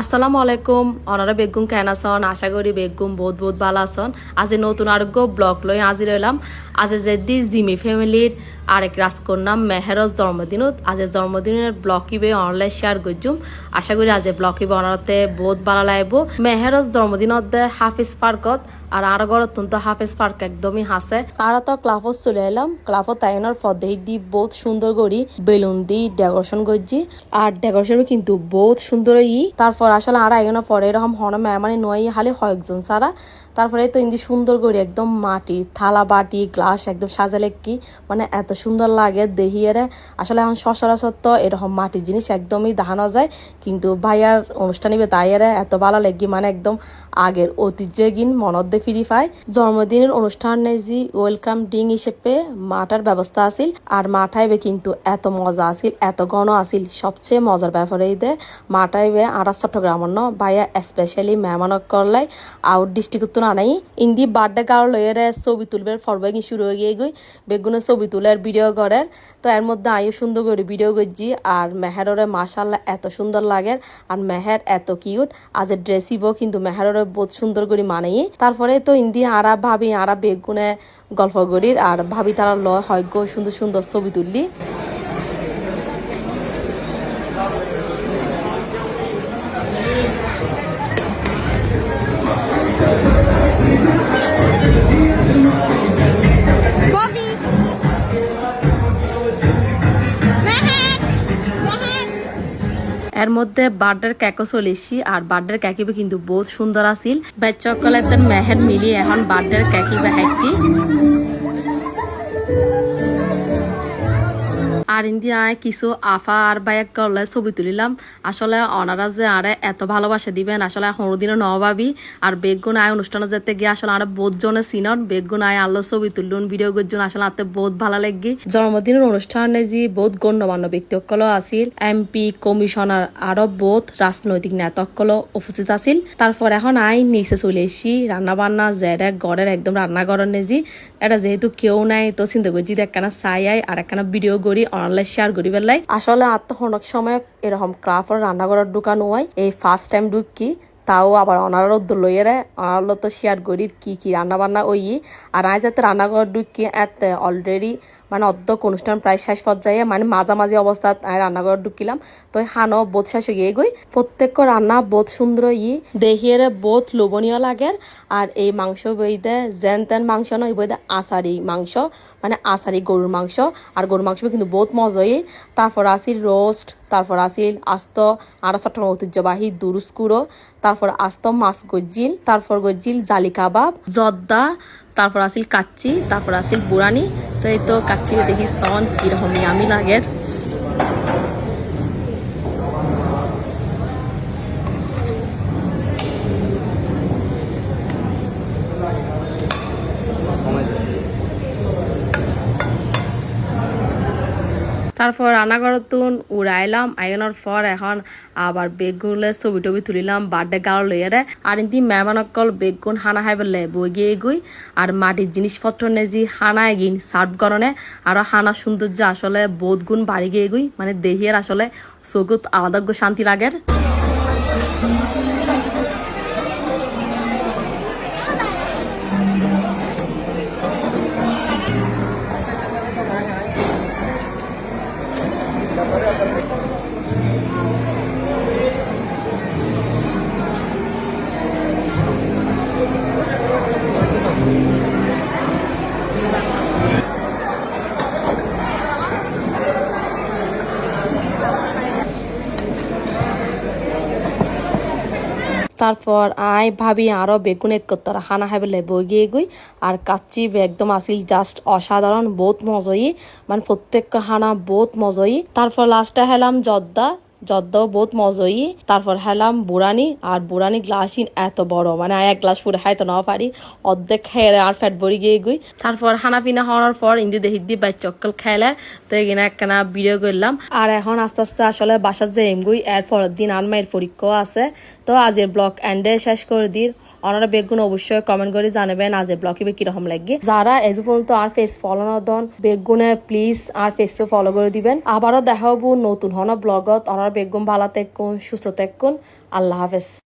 আসসালামু আলাইকুম। অনারা বেগুম কেন আসন আশা করি বেগুম বহুত বহুত ভালো আসন আজি নতুন আরোগ্য ব্লগ লই আজি রইলাম আজি যেদি জিমি ফ্যামিলির আরেক রাজকন্যা মেহেরজ জন্মদিনত। আজি জন্মদিনের ব্লগ ইবে অনলাইন শেয়ার করছুম আশা করি আজি ব্লগ ইবে অনারতে বহুত ভালো লাগবো। মেহেরজ জন্মদিনত দে হাফিজ পার্কত আর আর ঘরত তো হাফিজ পার্ক একদমই হাসে। আর তো ক্লাফত চলে এলাম। ক্লাফত তাইনার পদেই দি বহুত সুন্দর করি বেলুন দি ডেকোরেশন করছি। আর ডেকোরেশন কিন্তু বহুত সুন্দর ই তারপর আসলে আর আইনা পরে, এরকম হন মেহমানি নয় হালে কয়েকজন সারা তারপরে তো ইন্দি সুন্দর করে, একদম মাটি, থালা, বাটি, গ্লাস একদম সাজালে কি মানে এত সুন্দর লাগে দেহিয়ারে। আসলে এখন সচরাচর তো এরকম মাটির জিনিস একদমই দাহানো যায়, কিন্তু ভাইয়ার অনুষ্ঠানিবে তাইয়ারে এত ভালো লাগি মানে একদম আগের ঐতিহ্য গিন মনত দে ফিরি পায়। জন্মদিনের অনুষ্ঠানে যে ওয়েলকাম ড্রিঙ্ক হিসেবে মাটার ব্যবস্থা আছিল, আর মাঠাইবে কিন্তু এত মজা আছিল, এত ঘন আছিল, সবচেয়ে মজার ব্যাপার দে, মাঠাইবে আর চট্টগ্রামের ভাইয়া স্পেশালি মেহমানক করলাই আউট ডিস্ট্রিক্ট নাই ইন্দি বার্থডে কারও লইয়েরে ছবি তুলবার ফরবাগি শুরু হয়ে গিয়ে গই বেগুনে ছবি তুলের ভিডিও করার তো এর মধ্যে আইও সুন্দর করে ভিডিও করছি আর মেহেররে মাশাল্লাহ এত সুন্দর লাগে আর মেহের এত কিউট আজ ড্রেসিব কিন্তু মেহেররে বহুত সুন্দর করে মানাই তারপরে তো ইন্দি আরা ভাবি আরা বেগুনে গল্প করির আর ভাবি তারা ল হয় গো সুন্দর সুন্দর ছবি তুললি এর মধ্যে বার্থডের কেকও চলে এসছি আর বার্থডের কেকিবে কিন্তু বহুত সুন্দর আছিল। বাচ্চা সকলের মেহের মিলিয়ে এখন বার্থডের কেকিবে একটি আর ইন্দিয়ায় কিছু আফা আর বাইক করলে ছবি তুলিলাম। আসলে অনারা যে আরে এত ভালোবাসা দিবেন, আসলে হরদিনও নভাবি আর বেগুন আয় অনুষ্ঠানে যেতে গিয়ে আসলে আরে বহুত জনে চিনন বেগুন আয় আল্লো ছবি তুলুন ভিডিও করছুন আসলে আতে বহুত ভালো লাগি। জন্মদিনের অনুষ্ঠানে যে বহুত গণ্যমান্য ব্যক্তি ব্যক্তিসকল আছিল, এমপি, কমিশনার, আরও বহুত রাজনৈতিক নেতাসকল উপস্থিত আছিল। তারপর এখন আই নিচে চলে এসছি রান্না বান্না জেরে গড়ের একদম রান্নাঘরের নেজি। এটা যেহেতু কেউ নাই, তো চিন্তা করছি একখানা চাই আই আর একখানা ভিডিও করি অনলাইন শেয়ার করি বেলাই আসলে আত্মহনক সময় এরকম ক্রাফট রান্নাঘরের দোকান হয়। এই ফার্স্ট টাইম ঢুকি তাও আবার অনারও লইয়েরে অনারল তো শেয়ার করি কি কি রান্না বান্না ওই আর আজ যাতে রান্নাঘর ঢুকি এত অলরেডি মানে অর্ধক অনুষ্ঠান, প্রায় শেষ পর্যায়ে মানে মাঝামাঝি অবস্থা রান্নাঘর ঢুকিলাম। তো হানো বোধ শেষ হয়ে গই প্রত্যেক রান্না বোধ সুন্দর ই। দেহিয়ে বোধ লোভনীয় লাগে। আর এই মাংস বইতে যেন তেন মাংস নয় বইতে আচারি মাংস মানে আষাঢ়ি গরুর মাংস। আর গরুর মাংস কিন্তু বহুত মজা তারপর আসি রোস্ট তারপর আসিল আস্ত আর চট্টগ্রাম ঐতিহ্যবাহী দুরুস্কুরো তারপর আস্ত মাছ গজ্জিল, তারপর গজ্জিল জালি কাবাব, জর্দা, তারপর আসিল কাচ্চি, তারপর আসিল বুড়ানি। তো এই তো কাচ্চি দেখি সন কীরকম আমি লাগের। তারপর রান্নাঘরতুন উড়াইলাম আইনার পর এখন আবার বেগুনলে ছবি টবি তুলিলাম বার্থডে গাও লইয়ারে আর ইন্দি মেহমানকল বেগুন হানা হাই বললে বই গিয়ে গুই আর মাটির জিনিসপত্র নেজি হানা এগিন সার্ভ করনে আর হানা সৌন্দর্য আসলে বোধ গুণ বাড়ি গিয়ে গুই মানে দেহিয়ার আসলে চকুত আলাদা শান্তি লাগের তারপর আই ভাবি আরও বেগুন এক হানা হাবে বই গিয়ে গই, আর কাচ্চি একদম আসিল জাস্ট অসাধারণ, বহুত মজই। মানে প্রত্যেক হানা বহুত মজই। তারপর লাস্টে হেলাম জর্দা। জর্দাও বহুত মজই। তারপর হেলাম বুড়ানি, আর বুড়ানি গ্লাসই এত বড় মানে এক গ্লাস পুরো খাইতে না পারি। অর্ধেক খেয়ে আর ফ্যাট ভরি গিয়ে গুই। তারপর হানা পিনা হওয়ার পর ইন্দি দেখি দি বাই চক্কল খাইলে তো এখানে একখানা ভিডিও করলাম। আর এখন আস্তে আস্তে আসলে বাসার যে এমগুই এর পরের দিন আর মায়ের আছে। তো আজের ব্লগ এন্ডে শেষ করে দির। ওনারা বেগুন অবশ্যই কমেন্ট করে জানাবেন আজ এই কি কীরকম লাগে। যারা এজ পর্যন্ত আর ফেস ফলো না দন, বেগুনে প্লিজ আর ফেস ফলো করে দিবেন। আবারও দেখা হব নতুন হন ব্লগত ওনারা বেগুন ভালো থাকুন, সুস্থ থাকুন। আল্লাহ হাফেজ।